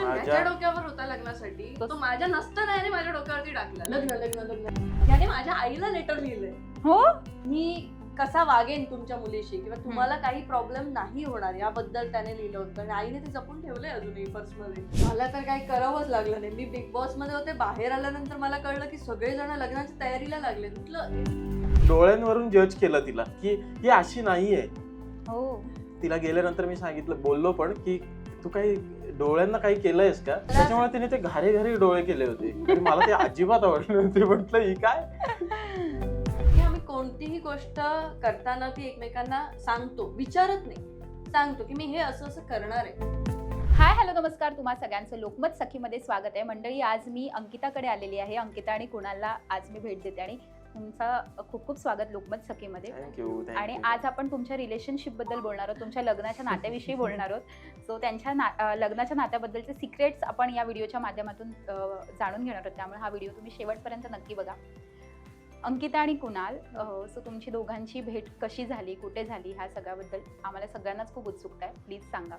Pressure माझ्या- डोक्यावर होता लग्नासाठी. तो- तो माझ्या नसताना याने माझ्या डोक्यावरती टाकला. लग्न लग्न लग्न. याने माझ्या आईला लेटर लिहिलंय. हो? मी कसा वागेन तुमच्या मुलीशी किंवा तुम्हाला काही प्रॉब्लेम नाही होणार याबद्दल त्याने लिहिलं होतं आणि आईने ते जपून ठेवलंय अजूनही पर्समध्ये मला तर काही करावंच लागलं नाही. मी बिग बॉसमध्ये होते बाहेर आल्यानंतर मला कळलं की सगळेजण लग्नाच्या तयारीला लागले. म्हटलं डोळ्यांवरून जज केलं तिला की ही अशी नाहीये. हो. तिला गेल्यानंतर मी सांगितलं बोललो पण की तू काही डोळ्यांना काही केलंयस का? त्याच्यामुळे तिने ते घारे घारे डोळे केले होते. आणि मला ते अजिबात आवडले नव्हते. म्हटलं ही काय? की आम्ही कोणतीही गोष्ट करताना ती एकमेकांना सांगतो. विचारत नाही. सांगतो की मी हे असं असं करणार आहे. हाय हॅलो नमस्कार. तुम्हा सगळ्यांचं लोकमत सखीमध्ये स्वागत आहे. मंडळी आज मी अंकिताकडे आलेली आहे. अंकिता आणि कुणालला आज मी भेट देते. आणि तुमचं खूप खूप स्वागत लोकमत सखीमध्ये. थँक्यू आणि आज आपण तुमच्या रिलेशनशिपबद्दल बोलणार आहोत तुमच्या लग्नाच्या नात्याविषयी बोलणार आहोत. सो त्यांच्या ना लग्नाच्या नात्याबद्दलचे सिक्रेट्स आपण या व्हिडिओच्या माध्यमातून जाणून घेणार आहोत. त्यामुळे हा व्हिडिओ तुम्ही शेवटपर्यंत नक्की बघा. अंकिता आणि कुणाल सो तुमची दोघांची भेट कशी झाली कुठे झाली ह्या सगळ्याबद्दल आम्हाला सगळ्यांनाच खूप उत्सुकता आहे. प्लीज सांगा.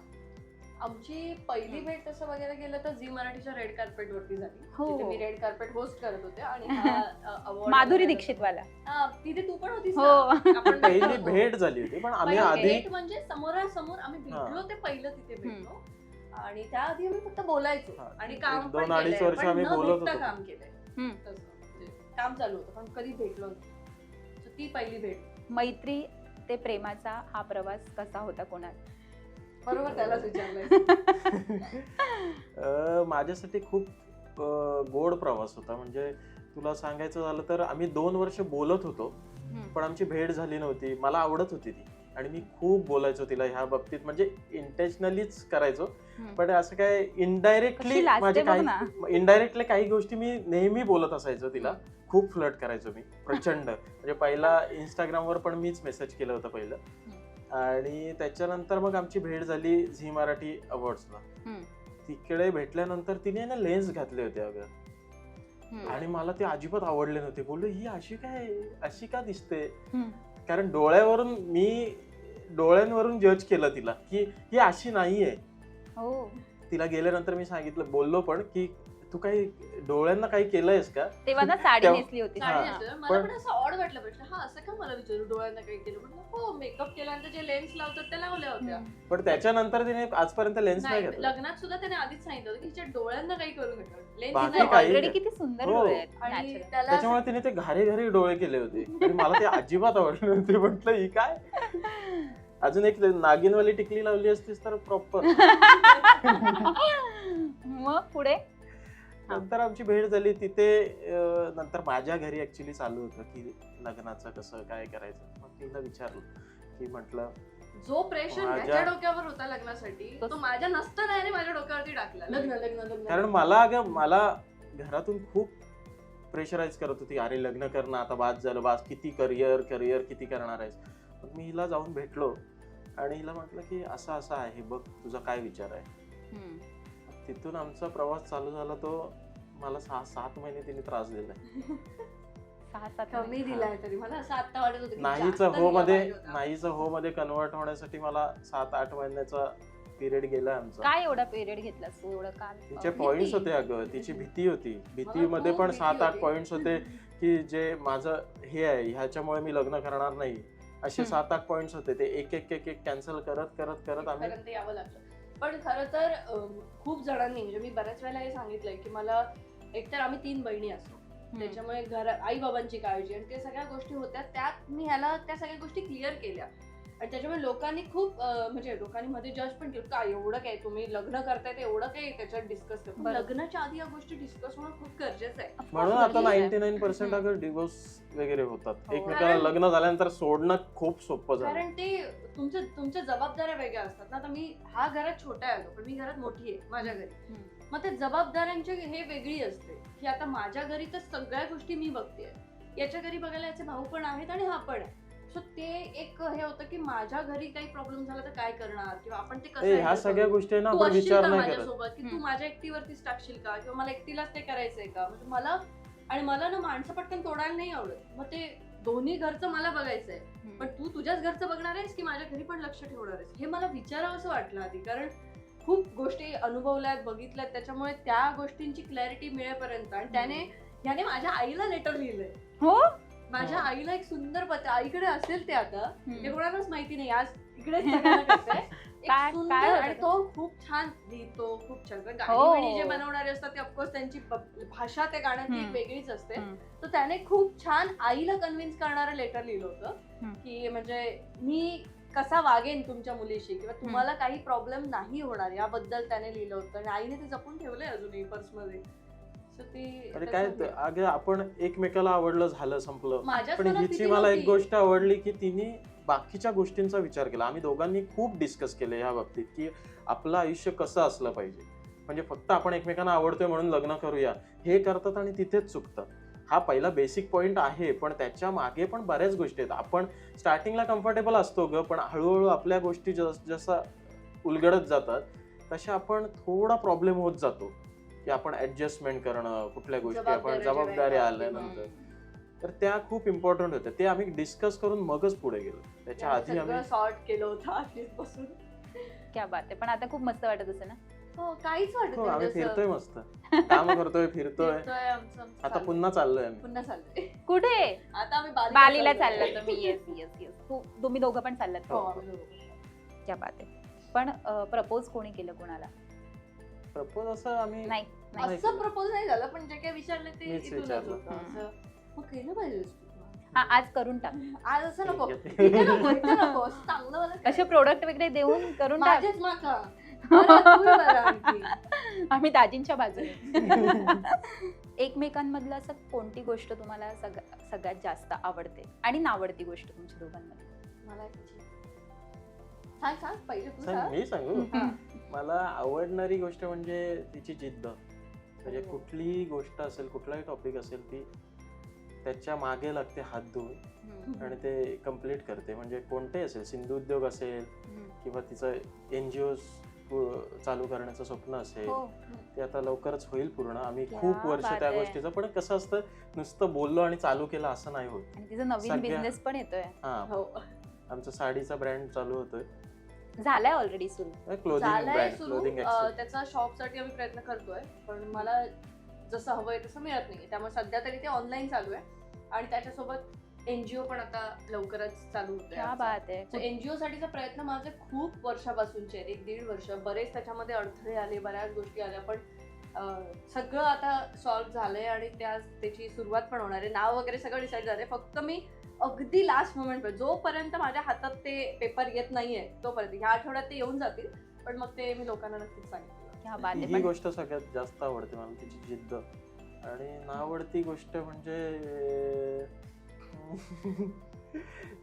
आमची पहिली भेट तसं वगैरे गेलं तर झी मराठीच्या रेड कार्पेट वरती झाली. हो. मी रेड कार्पेट होस्ट करत होते आणि हा, अ, award माधुरी वगैरे- दीक्षितवाला. हा, तिथे तू पण होतीस हो. आपण पहिली भेटलो. भेट झाली होती पण आम्ही पहिली आधी भेट म्हणजे समोरासमोर आम्ही भेटलो ते पहिलं तिथे भेटलो. आणि त्याआधी आम्ही फक्त बोलायचो. हा, आणि एक काम दोन पण अडीच केलंय, वर्ष पण आम्ही न बोलत भेटता होतो. काम केलंय. हम्म. तसं, म्हणजे काम चालू होतं पण कधी भेटलो नाही. So ती पहिली भेट. मैत्री ते प्रेमाचा हा प्रवास कसा होता कोणाल बरोबर त्यालाच विचारलंय. अं, माझ्यासाठी खूप गोड प्रवास होता. म्हणजे तुला सांगायचं झालं तर आम्ही दोन वर्ष बोलत होतो पण आमची भेट झाली नव्हती. मला आवडत होती ती. आणि मी खूप बोलायचो तिला ह्या बाबतीत. म्हणजे इंटेन्शनलीच करायचो. पण असं काय इनडायरेक्टली माझे काही. इनडायरेक्टली काही गोष्टी मी नेहमी बोलत असायचो तिला. खूप फ्लट करायचो मी. प्रचंड. म्हणजे पहिला इंस्टाग्रामवर पण मीच मेसेज केलं होतं पहिलं. आणि त्याच्यानंतर मग आमची भेट झाली झी मराठी अवॉर्ड्सला. तिकडे भेटल्यानंतर तिने ना लेन्स घातले होते अगं. आणि मला ते अजिबात आवडले नव्हते बोललो ही अशी काय अशी का दिसते. कारण डोळ्यावरून मी डोळ्यांवरून जज केलं तिला की ही अशी नाहीये हो तिला गेल्यानंतर मी सांगितलं बोललो पण की तू काही डोळ्यांना काही केलंयस का तेव्हा ना साडी तेव्हा- नेसली होती साडी हा. नेसली. मला पण- पण असं ऑड वाटलं म्हटलं हा असं का मला विचारू डोळ्यांना काही केलं म्हटलं हो मेकअप केल्यानंतर जे लेन्स लावतात त्या लावल्या होत्या. पण त्याच्यानंतर तिने आजपर्यंत लेन्स नाही नाही घातला लग्नात सुद्धा त्याने आधीच सांगितलं होतं की तिच्या डोळ्यांना काही करू नका लेन्स बाकी काही ऑलरेडी नाही. किती सुंदर हो. डोळे आहेत आणि natural. त्याला त्याच्यामुळे तिने ते घारे घारे डोळे केले होते आणि मला ते अजिबात आवडले नव्हते म्हटलं ही काय अजून एक नागिनवाली टिकली लावली असतीस तर प्रॉपर मग पुढे. नंतर आमची भेट झाली. तिथे नंतर माझ्या घरी ऍक्च्युली चालू होतं की लग्नाचं कसं काय करायचं? मग तिला विचारलं की म्हटलं जो प्रेशर माझ्या- डोक्यावर होता लग्नासाठी तो- माझ्या नसताना याने माझ्या डोक्यावरती टाकला. लग्न लग्न लग्न कारण मला अगं मला घरातून खूप प्रेशराईज करत होती अरे लग्न करणं आता बाद झालं बास किती करिअर करिअर किती करणार आहेस? मग मी हिला जाऊन भेटलो आणि हिला म्हटलं की असं असं आहे बघ तुझा काय विचार आहे. तिथून आमचा प्रवास चालू झाला तो मला सहा सात महिने तिने त्रास दिला सहा सात कमी महिने. दिलाय तरी मला असं आता वाटत होतं की नाहीचं जास्त हो दिला मध्ये पाहिजे होता. नाहीचं हो मध्ये कन्वर्ट होण्यासाठी मला सात आठ महिन्याचा पिरियड गेला आमचा काय एवढा पिरियड घेतलास तू एवढं काल तिचे भीती. पॉइंट्स होते अगं तिची भीती होती भीतीमध्ये खूप पण भीती सात आठ होती. पॉइंट्स होते की जे माझं हे आहे ह्याच्यामुळे मी लग्न करणार नाही असे हम्म. सात आठ पॉइंट्स होते ते एक एक एक एक कॅन्सल करत करत करत आम्ही इथपर्यंत यावं लागलं पण खरं तर खूप जणांनी म्हणजे मी बऱ्याच वेळेला हे सांगितलंय की मला एकतर आम्ही तीन बहिणी असतो. त्याच्यामुळे घरात आई बाबांची काळजी. आणि ते सगळ्या गोष्टी होत्या. त्यात मी ह्याला त्या सगळ्या गोष्टी क्लिअर केल्या. आणि त्याच्यामुळे लोकांनी खूप अं, म्हणजे लोकांनी मध्ये जज पण केलं काय एवढं काय तुम्ही लग्न करताय ते एवढं काय त्याच्यात डिस्कस. लग्नाच्या आधी या गोष्टी डिस्कस होणं खूप गरजेचं आहे म्हणून आता. नाईन्टी नाईन पर्सेंट हम्म. अगं डिवोर्स वगैरे होतात हो. एकमेकाला कारण- लग्न झाल्यानंतर सोडणं खूप सोपं झालं कारण ते तुमच्या तुमच्या जबाबदाऱ्या वेगळ्या असतात ना आता मी हा घरात छोटा आहे अगं, पण मी घरात मोठी आहे माझ्या घरी हम्म. मग ते जबाबदाऱ्यांची हे वेगळी असते की आता माझ्या घरी तर सगळ्या गोष्टी मी बघते याच्या घरी बघायला याचे भाऊ पण आहेत आणि हा पण आहे सो ते एक हे होतं की माझ्या घरी काही प्रॉब्लेम झाला तर काय करणार? किंवा आपण ते कसं ए, ह्या handle सगळ्या? गोष्टी आहे ना तू आपण असशील विचार का नाही करत. माझ्यासोबत की तू हम्म. माझ्या एकटीवरतीच टाकशील का? किंवा मला एकटीलाच ते करायचंय का? म्हणजे मला आणि मला ना माणसं पटकन तोडायला नाही आवडत. मग ते दोन्ही घरचं मला बघायचंय. हम्म. पण तू तुझ्याच घरचं बघणार आहेस की माझ्या घरी पण लक्ष ठेवणार आहेस? हे मला विचारावं असं वाटलं आधी. कारण खूप गोष्टी अनुभवल्यात बघितल्यात. त्याच्यामुळे त्या गोष्टींची क्लॅरिटी मिळेपर्यंत. आणि त्याने ह्याने माझ्या आईला लेटर लिहिलंय. हो? माझ्या आईला एक सुंदर पत्र आईकडे असेल ते आता हे. कोणालाच माहिती नाही आज होतं आणि ते? खूप छान लिहितो खूप छान हो. गाणी जे बनवणारे असतात ते ऑफकोर्स त्यांची भाषा त्या गाण्यातली एक. वेगळीच असते. तर त्याने खूप छान आईला कन्व्हिन्स करणारं लेटर लिहिलं होतं. की म्हणजे मी कसा वागेन तुमच्या मुलीशी किंवा तुम्हाला काही प्रॉब्लेम नाही होणार याबद्दल त्याने लिहिलं होतं आणि आईने ते जपून ठेवलंय अजूनही पर्समध्ये अरे काय अगं आपण एकमेकाला आवडलं झालं संपलं. पण हिची मला एक. गोष्ट आवडली की तिने बाकीच्या गोष्टींचा विचार केला. आम्ही दोघांनी खूप डिस्कस केले ह्या बाबतीत की आपलं आयुष्य कसं असलं पाहिजे. म्हणजे फक्त आपण एकमेकांना आवडतोय म्हणून लग्न करूया हे करतात आणि तिथेच चुकतात. हा पहिला बेसिक पॉइंट आहे पण त्याच्यामागे पण बऱ्याच गोष्टी आहेत. आपण स्टार्टिंगला कम्फर्टेबल असतो ग पण हळूहळू आपल्या गोष्टी जस जसा उलगडत जातात तशा आपण थोडा प्रॉब्लेम होत जातो. की आपण ऍडजस्टमेंट करणं कुठल्या गोष्टी आपण जेव्हा आल्यानंतर. तर त्या खूप इम्पॉर्टंट होत्या. ते आम्ही डिस्कस करून मगच पुढे गेलो. त्याच्या आधी आम्ही सॉर्ट केलं होतं आधीच बसून क्या बात आहे. पण आता खूप मस्त वाटत असेल ना? हो काहीच वाटत हो नाही आम्ही फिरतोय मस्त. काम करतोय फिरतोय. फिरतोय आमचं- आमचं आता. पुन्हा चाललोय आम्ही. पुन्हा चाललंय. कुठे? आता आम्ही बालीला. चाललात तुम्ही. येस येस येस तुम्ही दोघं पण चाललात. हो, दोघं. क्या बात आहे. पण प्रपोज कोणी केलं कोणाला? प्रपोज असं आम्ही नाही नाही असं प्रपोज नाही झालं पण जे काही विचारलं ते मीच इथूनच विचारलं. होतं हम्म. असं मग केलं पाहिजे हा आज करून टाक आज असं नको ठीक इथे आहे. नको इथे नको असं चांगलं वालं असे. प्रोडक्ट वगैरे देऊन करून टाक माझेच माका बरं, तू बरं आणखी. आम्ही दाजींच्या बाजूने एकमेकांमधलं असं कोणती गोष्ट तुम्हाला सग- सगळ्यात जास्त आवडते आणि नावडती गोष्ट तुमच्या दोघांमध्ये मला एक विचार. सांग सांग पहिले तू सांग, सांग मी सांगू हा. मला आवडणारी गोष्ट म्हणजे तिची जिद्द. म्हणजे हो. कुठलीही गोष्ट असेल कुठलाही टॉपिक असेल ती त्याच्यामागे लागते हात धुवून आणि ते कंप्लीट करते. म्हणजे कोणतेही असेल सिंधू उद्योग असेल. किंवा तिचं एन जी ओ चालू करण्याचं स्वप्न असेल हो. ते आता लवकरच होईल पूर्ण. आम्ही खूप वर्ष त्या. गोष्टीचं पण कसं असतं नुसतं बोललो आणि चालू केलं असं नाही होत. आणि तिचा नवीन सगळ्या- बिझनेस पण येतोय. हा. हो. आमचा साडीचा ब्रँड चालू होतोय. झालाय ऑलरेडी सुरू. झालंय सुरू. त्याचा शॉपसाठी आम्ही प्रयत्न करतोय पण मला जसं हवंय तसं मिळत नाही त्यामुळे सध्या तरी ते ऑनलाईन चालू आहे. आणि त्याच्यासोबत एनजीओ पण आता लवकरच चालू क्या होतोय बात आहे. एनजीओ साठीचा प्रयत्न माझे खूप वर्षापासूनचे आहेत. एक दीड वर्ष. बरेच त्याच्यामध्ये अडथळे आले बऱ्याच गोष्टी आल्या पण सगळं आता सॉल्व्ह झालंय आणि त्या त्याची सुरुवात पण होणार आहे. नाव वगैरे सगळं डिसाईड झालंय. फक्त मी अगदी लास्ट मोमेंट जोपर्यंत माझ्या हातात ते पेपर येत नाहीये तोपर्यंत. ह्या आठवड्यात ते येऊन जातील पण मग ते मी लोकांना नक्कीच सांगितलं ही गोष्ट सगळ्यात जास्त आवडते मला तिची जिद्द. आणि नावडती गोष्ट म्हणजे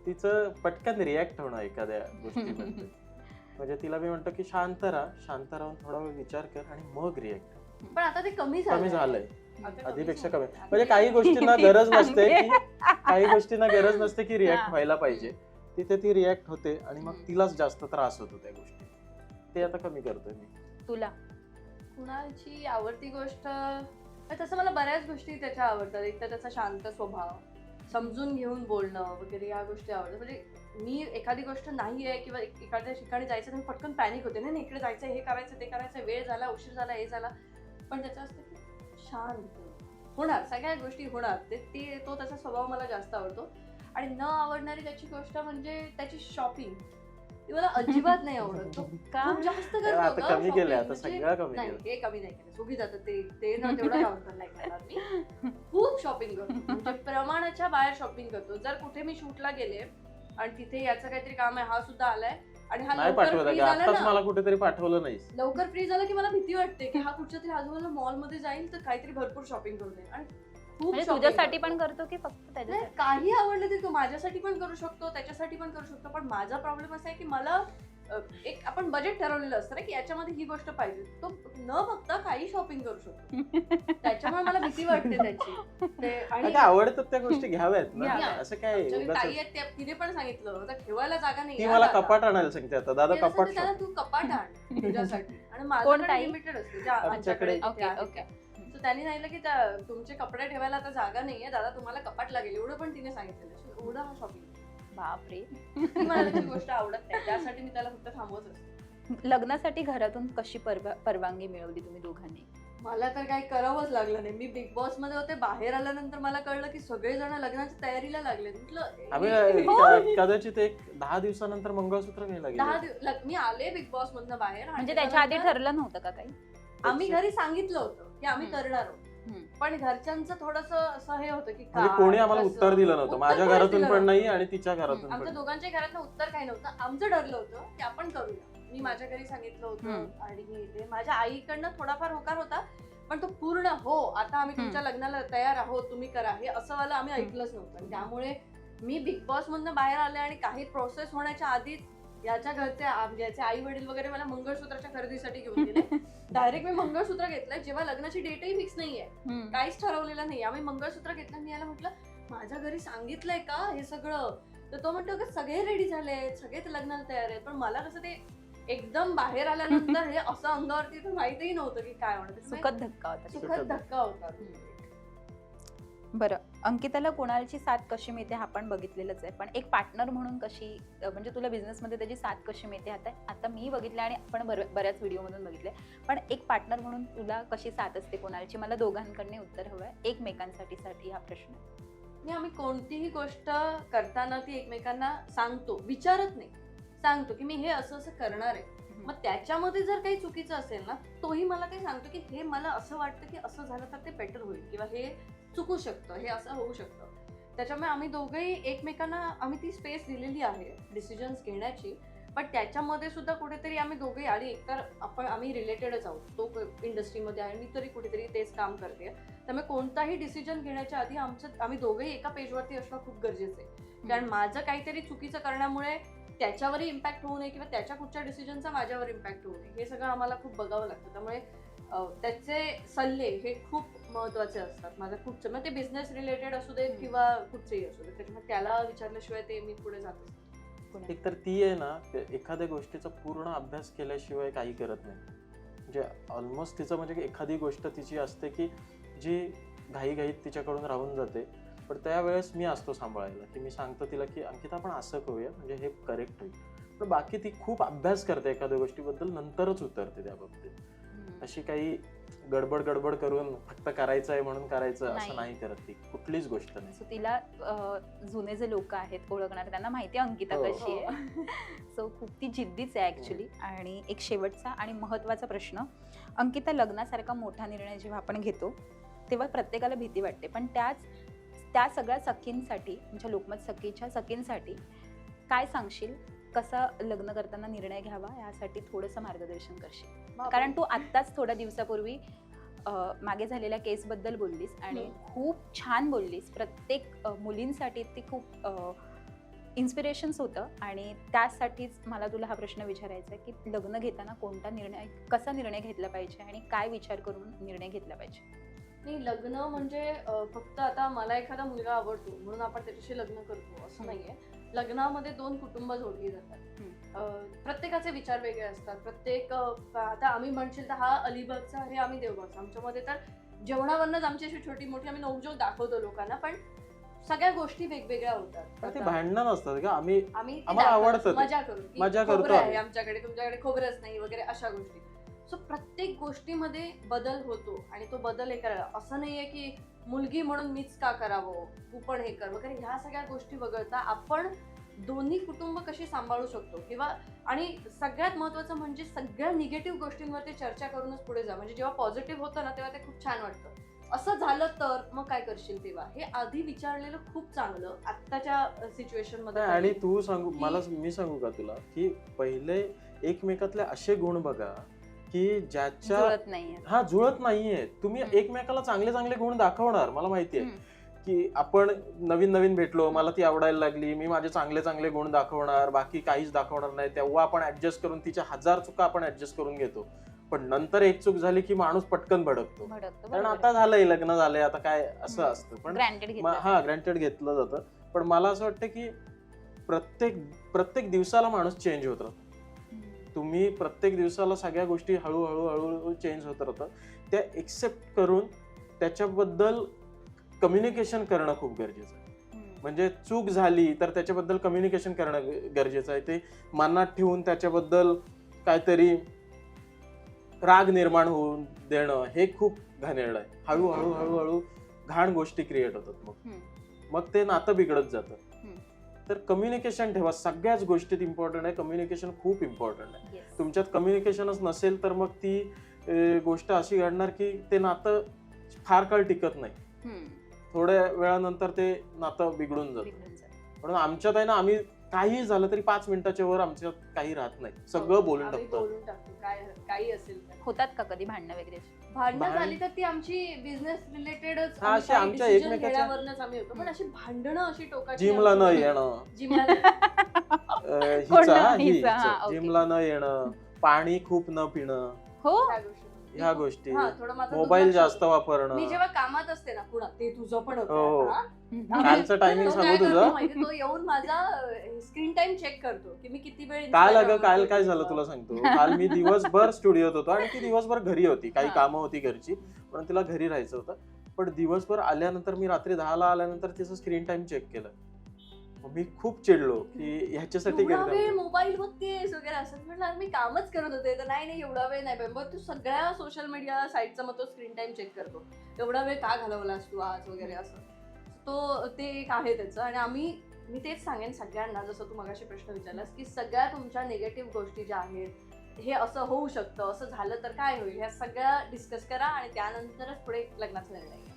तिचं पटकन रिॲक्ट होणं एखाद्या गोष्टीमध्ये. म्हणजे तिला मी म्हणतो की शांत राहा शांत राहून थोडा वेळ विचार कर आणि मग रिॲक्ट पण आता ते कमी कमी झालंय. आधीपेक्षा. कमी. म्हणजे काही गोष्टींना गरज नसते की काही गोष्टींना गरज नसते की हा. रिॲक्ट व्हायला पाहिजे. तिथे ती रिॲक्ट होते आणि मग. तिलाच जास्त त्रास होतो त्या गोष्टी. ते आता कमी करतोय मी. तुला? कुणालची आवडती गोष्ट? तर तसं मला बऱ्याच गोष्टी त्याच्या आवडतात. एक तर त्याचा शांत स्वभाव समजून घेऊन बोलणं वगैरे या गोष्टी आवडतात. म्हणजे मी एखादी गोष्ट नाही आहे किंवा एखाद्या ठिकाणी जायचं तर मी पटकन पॅनिक होते. नाही नाही, इकडे जायचं हे करायचं ते करायचं वेळ झाला उशीर झाला हे झाला. पण त्याचं असतं शांत होणार सगळ्या गोष्टी होणार. ते ती तो त्याचा स्वभाव मला जास्त आवडतो. आणि न आवडणारी त्याची गोष्ट म्हणजे त्याची शॉपिंग ती मला अजिबात नाही आवडत. तो का खूप जास्त करतो कमी म्हणजे- सगळं कमी नाही हे कमी नाही केलं. चुकी जातं ते ते ना तेवढं काउंटर नाही करणार मी. खूप शॉपिंग करतो. म्हणजे प्रमाणाच्या बाहेर शॉपिंग करतो. जर कुठे मी शूटला गेले आणि तिथे याचं काहीतरी काम आहे हा सुद्धा आलाय आणि हा नाही लवकर पाठवत झाला ना. मला कुठेतरी पाठवलं नाही लवकर फ्री झाला की मला भीती वाटते की हा कुठच्या तरी आजूबाजूला मॉलमध्ये जाईल तर काहीतरी भरपूर शॉपिंग करू दे आणि खूप म्हणजे shopping तुझ्यासाठी. पण करतो की फक्त नाही, त्याच्यासाठी? काही आवडलं ते तू माझ्यासाठी पण करू शकतो त्याच्यासाठी पण करू शकतो पण माझा प्रॉब्लेम असा आहे की मला एक आपण बजेट ठरवलेलं असतं ना की याच्यामध्ये ही गोष्ट पाहिजे. तो न बघता काही शॉपिंग करू शकतो. त्याच्यामुळे मला भीती वाटते त्याची. ते आणि आवडतात त्या गोष्टी घ्याव्यात ना. असं काय ताई आहेत त्या तिने पण सांगितलं आता ठेवायला जागा नाही मला. कपाट आणायला सांगते आता दादा कपाट दादा तू कपाट आण तुझ्यासाठी. आणि माझ्याकडे ताई? लिमिटेड असते आमच्याकडे- त्यांनी सांगितलं की तुमचे कपडे ठेवायला आता जागा नाहीये दादा तुम्हाला कपाट लागेल. एवढं पण तिने सांगितलेलं एवढं हा शॉपिंग बापरे. मला त्याची गोष्ट आवडत नाही. त्यासाठी मी त्याला फक्त थांबवत असते. लग्नासाठी घरातून कशी परवा परवानगी मिळवली तुम्ही दोघांनी? मला तर काही करावंच लागलं नाही. मी बिग बॉसमध्ये होते. बाहेर आल्यानंतर मला कळलं की सगळेजण लग्नाच्या तयारीला लागले आम्ही म्हटलं क- कदाचित एक दहा दिवसानंतर मंगळसूत्र घ्यायला दहा गेलो दिव- लग- मी आले बिग बॉस मधनं बाहेर. आणि म्हणजे त्याच्या आधी ठरलं नव्हतं का काही? आम्ही घरी सांगितलं होतं की आम्ही हम्म. करणार आहोत. पण घरच्यांचं थोडस असं हे होतं की म्हणजे कोणी आम्हाला? उत्तर दिलं नव्हतं. माझ्या घरातून पण. नाही आणि तिच्या घरातून पण आमच्या दोघांच्या घरातलं उत्तर काही नव्हतं. आमचं ठरलं होतं की आपण करूया. मी माझ्या घरी सांगितलं होतं. आणि ते माझ्या आईकडनं थोडाफार होकार होता पण तो पूर्ण हो आता आम्ही तुमच्या लग्नाला तयार आहोत तुम्ही करा. हे असं वाला आम्ही. ऐकलंच नव्हतं. त्यामुळे मी बिग बॉस मधनं बाहेर आले आणि काही प्रोसेस होण्याच्या आधीच याच्या घरचे याचे आई वडील वगैरे मला मंगळसूत्राच्या खरेदीसाठी घेऊन गेले. डायरेक्ट मी मंगळसूत्र घेतलंय जेव्हा लग्नाची डेटही फिक्स नाहीये. काहीच ठरवलेलं नाही आम्ही मंगळसूत्र घेतलं मी याला म्हटलं माझ्या घरी सांगितलंय का हे सगळं? तर तो म्हणतो की सगळे रेडी झाले सगळेच लग्नाला तयार आहेत. पण मला कसं ते एकदम बाहेर आल्यानंतर हे असं अंगावरती तर माहितही नव्हतं की काय होणार. सुखद धक्का होता. सुखद धक्का होता. बरं. अंकिताला कोणाची साथ कशी मिळते हा पण बघितलेलंच आहे. पण एक पार्टनर म्हणून कशी म्हणजे तुला बिझनेसमध्ये त्याची साथ कशी मिळते आता आता मी बघितलं आणि आपण बऱ्याच व्हिडिओमधून बघितले पण एक पार्टनर म्हणून तुला कशी साथ असते कोणाची मला दोघांकडनं उत्तर हवं आहे. एकमेकांसाठी साठी हा प्रश्न. मी आम्ही कोणतीही गोष्ट करताना ती एकमेकांना सांगतो विचारत नाही. सांगतो की मी हे असं असं करणार आहे. मग त्याच्यामध्ये जर काही चुकीचं असेल ना तोही मला ते सांगतो की हे मला असं वाटतं की असं झालं तर ते बेटर होईल. किंवा हे चुकू शकतं हे असं होऊ शकतं. त्याच्यामुळे आम्ही दोघंही एकमेकांना आम्ही ती स्पेस दिलेली आहे डिसिजन्स घेण्याची. पण त्याच्यामध्ये सुद्धा कुठेतरी आम्ही दोघेही आणि एकतर आपण आम्ही रिलेटेडच आहोत. तो इंडस्ट्रीमध्ये आहे मी तरी कुठेतरी तेच काम करते. त्यामुळे कोणताही डिसिजन घेण्याच्या आधी आमचं आम्ही दोघेही एका पेजवरती असणं खूप गरजेचं आहे. कारण माझं काहीतरी चुकीचं करण्यामुळे त्याच्यावरही इम्पॅक्ट होऊ नये किंवा त्याच्या कुठच्या डिसिजनचा माझ्यावर इम्पॅक्ट होऊ नये. हे सगळं आम्हाला खूप बघावं लागतं. त्यामुळे त्याचे सल्ले हे खूप महत्त्वाचे असतात. माझं खूप मग ते बिझनेस रिलेटेड असू देत. किंवा कुठचेही असू देत. त्याच्यामुळे त्याला विचारल्याशिवाय ते मी पुढे जात असते. एक तर ती आहे ना एखाद्या गोष्टीचा पूर्ण अभ्यास केल्याशिवाय काही करत नाही. म्हणजे ऑलमोस्ट तिचं म्हणजे एखादी गोष्ट तिची असते की जी घाईघाईत तिच्याकडून राहून जाते. पण त्यावेळेस मी असतो सांभाळायला. की मी सांगतो तिला की अंकिता आपण असं करूया. म्हणजे हे करेक्ट होईल. पण बाकी ती खूप अभ्यास करते एखाद्या गोष्टीबद्दल नंतरच उतरते त्या बाबतीत. अशी काही गडबड गडबड करून फक्त करायचं आहे म्हणून करायचं नाही. असं नाही. करत ती. कुठलीच गोष्ट नाही. सो तिला अं, जुने जे लोक आहेत ओळखणार त्यांना माहिती आहे अंकिता हो. कशी आहे. सो खूप ती जिद्दीच आहे ऍक्च्युली आणि एक शेवटचा आणि महत्त्वाचा प्रश्न अंकिता लग्नासारखा मोठा निर्णय जेव्हा आपण घेतो तेव्हा प्रत्येकाला भीती वाटते. पण त्याच त्या सगळ्या सखींसाठी म्हणजे लोकमत सखीच्या सखींसाठी काय सांगशील? कसा लग्न करताना निर्णय घ्यावा? यासाठी थोडंसं मार्गदर्शन करशील. कारण तू आत्ताच थोड्या दिवसापूर्वी मागे झालेल्या केसबद्दल बोललीस आणि. खूप छान बोललीस. प्रत्येक मुलींसाठी ते खूप इन्स्पिरेशन्स होतं आणि त्यासाठीच मला तुला हा प्रश्न विचारायचा आहे की लग्न घेताना कोणता निर्णय कसा निर्णय घेतला पाहिजे आणि काय विचार करून निर्णय घेतला पाहिजे? नाही लग्न म्हणजे फक्त आता मला एखादा मुलगा आवडतो म्हणून आपण त्याच्याशी लग्न करतो असं. नाहीये. लग्नामध्ये दोन कुटुंब जोडली जातात. प्रत्येकाचे विचार वेगळे असतात. प्रत्येक आता आम्ही म्हणशील तर हा अलिबागचा हे आम्ही देवगावचा. आमच्यामध्ये तर जेवणावरनच आमची अशी छोटी मोठी आम्ही नोकझोक दाखवतो लोकांना पण सगळ्या गोष्टी वेगवेगळ्या होतात. ते भांडणं नसतात का आम्ही आम्ही. मजा करू. मजा करतो खोबरं आहे आम्ही. आमच्याकडे तुमच्याकडे खोबरंच नाही वगैरे अशा गोष्टी. सो प्रत्येक गोष्टीमध्ये बदल होतो आणि तो बदल हे करायला असं नाहीये की मुलगी म्हणून मीच का करावं? तू पण हे कर. वगैरे ह्या सगळ्या गोष्टी वगळता आपण दोन्ही कुटुंब कशी सांभाळू शकतो? किंवा आणि सगळ्यात महत्वाचं म्हणजे सगळ्या निगेटिव्ह गोष्टींवरती चर्चा करूनच पुढे जा. म्हणजे जेव्हा पॉझिटिव्ह होतं ना तेव्हा ते खूप छान वाटतं. असं झालं तर मग काय करशील तेव्हा? हे आधी विचारलेलं खूप चांगलं. आत्ताच्या सिच्युएशनमध्ये नाही, आणि तू सांगू मला मी सांगू का तुला? की पहिले एकमेकातले असे गुण बघा की ज्याच्या जुळत नाहीये. हा जुळत नाहीये. तुम्ही हम्म. एकमेकाला चांगले चांगले गुण दाखवणार मला माहितीये. हम्म. की आपण नवीन नवीन भेटलो मला ती आवडायला लागली मी माझे चांगले चांगले गुण दाखवणार बाकी काहीच दाखवणार नाही तेव्हा आपण ऍडजस्ट करून तिच्या हजार चुका आपण ऍडजस्ट करून घेतो. पण नंतर एक चूक झाली की माणूस पटकन भडकतो. भडकतो कारण आता झालंय लग्न झालंय आता काय असं हम्म. असतं. पण ग्रँटेड म- घेतलं हा ग्रँटेड घेतलं जातं. पण मला असं वाटतं की प्रत्येक प्रत्येक दिवसाला माणूस चेंज होत राहतो. तुम्ही प्रत्येक दिवसाला सगळ्या गोष्टी हळूहळू हळूहळू चेंज होत राहतात त्या एक्सेप्ट करून त्याच्याबद्दल कम्युनिकेशन करणं खूप गरजेचं आहे. म्हणजे चूक झाली तर त्याच्याबद्दल कम्युनिकेशन करणं गरजेचं आहे ते मनात ठेवून त्याच्याबद्दल काहीतरी राग निर्माण होऊन देणं हे खूप घाणेरडं आहे हळूहळू हळूहळू घाण गोष्टी क्रिएट होतात मग. मग ते नातं बिघडत जातं. तर कम्युनिकेशन ठेवा सगळ्याच गोष्टीत इम्पॉर्टंट आहे कम्युनिकेशन खूप इम्पॉर्टंट आहे. तुमच्यात कम्युनिकेशनच नसेल तर मग ती गोष्ट अशी घडणार की ते नातं फार काळ टिकत नाही. थोड्या वेळानंतर ते नातं बिघडून जातं. म्हणून आमच्यात आहे ना आम्ही काही झालं तरी पाच मिनिटाच्या वर आमच्यात काही राहत नाही सगळं बोलून आम्ही टाकतो बोलून टाकतो काय काही असेल तर. होतात का कधी भांडणं वगैरे भांडणं भांड- झाली तर ती आमची बिझनेस रिलेटेडच हा, अशी आमच्या एकमेकाच्या- घेण्यावरच आम्ही होतो पण अशी भांडणं अशी टोकाची जिमला न आमची- येणं जिमला अं, हिचा कोण? हा, ही हिचा, हा, हिचं. ओके. जिमला न येणं पाणी खूप न पिणं हो गोष्टी. ह्या गोष्टी हा, थोडं माझं मोबाईल दुर्लक्ष जास्त होतं. मी वापरणं जेव्हा कामात असते ना पुन्हा ते तुझं पण हो. होतं हा? कालचं टायमिंग तो सांगू काय करतो तुझं माहिती? तो येऊन माझा स्क्रीन टाइम चेक करतो की मी किती वेळ काल Instagram अगं वर काल काय. झालं तुला सांगतो काल मी दिवसभर स्टुडिओत होतो आणि ती दिवसभर घरी होती काही हा. कामं होती घरची पण तिला घरी राहायचं होतं पण दिवसभर आल्यानंतर मी रात्री दहाला आल्यानंतर तिचं स्क्रीन टाइम चेक केलं मी खूप चिडलो की ह्याच्यासाठी वेळ. मोबाईल बघतेस वगैरे असं म्हटलं "अरे मी कामच करत होते. तर नाही नाही एवढा वेळ नाही पण बघ तू सगळ्या सोशल मीडिया साईटचा मग तो स्क्रीन टाइम चेक करतो. एवढा वेळ का घालवलास तू आज वगैरे असं? तो ते एक आहे त्याचं आणि आम्ही मी तेच सांगेन सगळ्यांना जसं तू मगाशी प्रश्न विचारलास की सगळ्या तुमच्या निगेटिव्ह गोष्टी ज्या आहेत हे असं होऊ शकतं असं झालं तर काय होईल ह्या सगळ्या डिस्कस करा आणि त्यानंतरच पुढे लग्नाचा निर्णय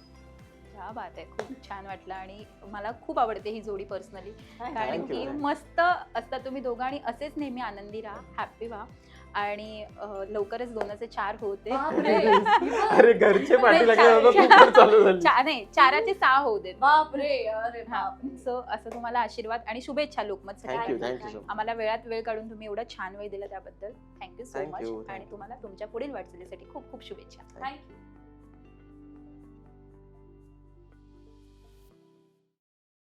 क्या बात आहे. खूप छान वाटलं आणि मला खूप आवडते ही जोडी पर्सनली कारण की. मस्त असता तुम्ही दोघं आणि असेच नेहमी आनंदी राहा हॅपी व्हा. आणि लवकरच दोनाचे चार होते. अरे घरचे नाही चाराचे सहा होऊ देत. बापरे हा. सो असं तुम्हाला आशीर्वाद आणि शुभेच्छा लोकमत आम्हाला वेळात वेळ काढून तुम्ही एवढा छान वेळ दिला त्याबद्दल. थँक्यू सो मच आणि. तुम्हाला तुमच्या पुढील वाटचालीसाठी खूप खूप शुभेच्छा. थँक्यू